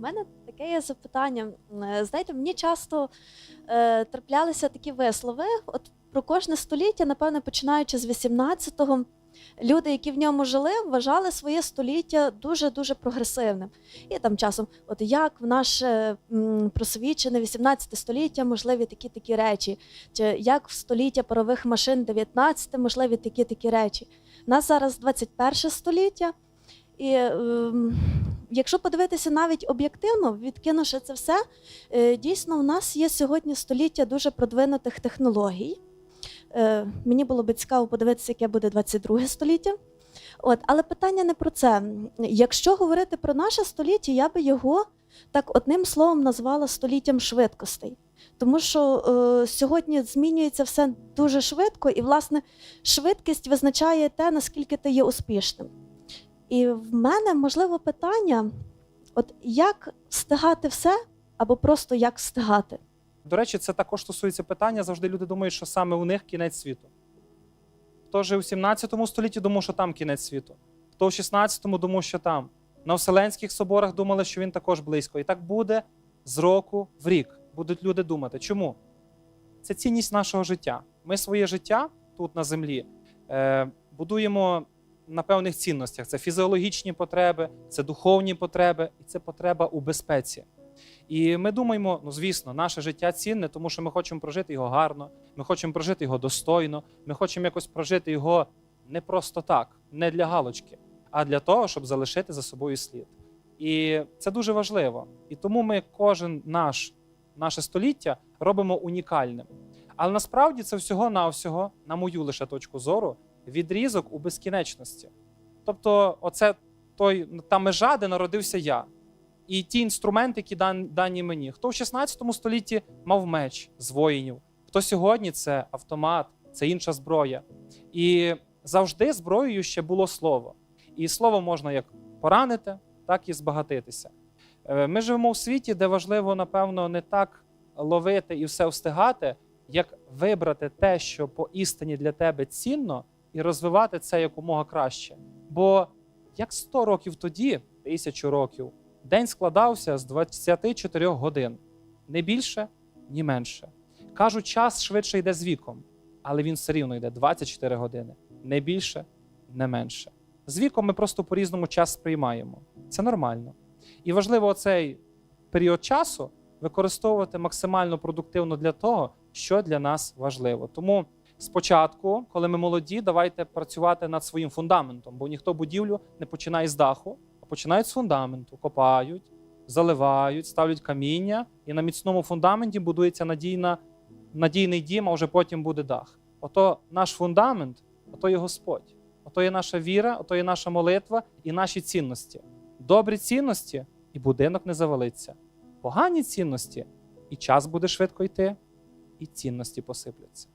мене таке є запитання. Е, Знаєте, мені часто е, траплялися такі вислови. От про кожне століття, напевно, починаючи з 18-го, люди, які в ньому жили, вважали своє століття дуже дуже прогресивним. І там часом, от як в наше м, просвічене 18 століття можливі такі такі речі, чи як в століття парових машин 19 можливі такі такі речі. У нас зараз 21 століття. І ем, якщо подивитися навіть об'єктивно, відкинувши це все, е, дійсно у нас є сьогодні століття дуже продвинутих технологій. Е, мені було би цікаво подивитися, яке буде 22 століття. От, але питання не про це. Якщо говорити про наше століття, я би його так одним словом назвала століттям швидкостей. Тому що е, сьогодні змінюється все дуже швидко, і, власне, швидкість визначає те, наскільки ти є успішним. І в мене можливо питання: от як встигати все, або просто як встигати? До речі, це також стосується питання. Завжди люди думають, що саме у них кінець світу. Хто жив у 17 столітті, думав, що там кінець світу. Хто в 16-му думав, що там. На Вселенських соборах думали, що він також близько. І так буде з року в рік. Будуть люди думати. Чому? Це цінність нашого життя. Ми своє життя тут на землі е, будуємо на певних цінностях. Це фізіологічні потреби, це духовні потреби, і це потреба у безпеці. І ми думаємо, ну звісно, наше життя цінне, тому що ми хочемо прожити його гарно, ми хочемо прожити його достойно, ми хочемо якось прожити його не просто так, не для галочки, а для того, щоб залишити за собою слід. І це дуже важливо. І тому ми кожен наш, наше століття робимо унікальним. Але насправді це всього-навсього, на мою лише точку зору, відрізок у безкінечності. Тобто, оце той та межа, де народився я і ті інструменти, які дані мені. Хто в 16 столітті мав меч з воїнів, хто сьогодні це автомат, це інша зброя. І завжди зброєю ще було слово. І слово можна як поранити, так і збагатитися. Е, Ми живемо в світі, де важливо, напевно, не так ловити і все встигати, як вибрати те, що по істині для тебе цінно, і розвивати це якомога краще. Бо як 100 років тоді, тисячу років, День складався з 24 годин, не більше, ні менше. Кажуть, час швидше йде з віком, але він все рівно йде 24 години, не більше, не менше. З віком ми просто по-різному час сприймаємо. Це нормально. І важливо цей період часу використовувати максимально продуктивно для того, що для нас важливо. Тому спочатку, коли ми молоді, давайте працювати над своїм фундаментом, бо ніхто будівлю не починає з даху, а починають з фундаменту, копають, заливають, ставлять каміння, і на міцному фундаменті будується надійна, надійний дім, а вже потім буде дах. Ото наш фундамент, ото є Господь, ото є наша віра, ото є наша молитва і наші цінності. Добрі цінності, і будинок не завалиться. Погані цінності, і час буде швидко йти, і цінності посипляться.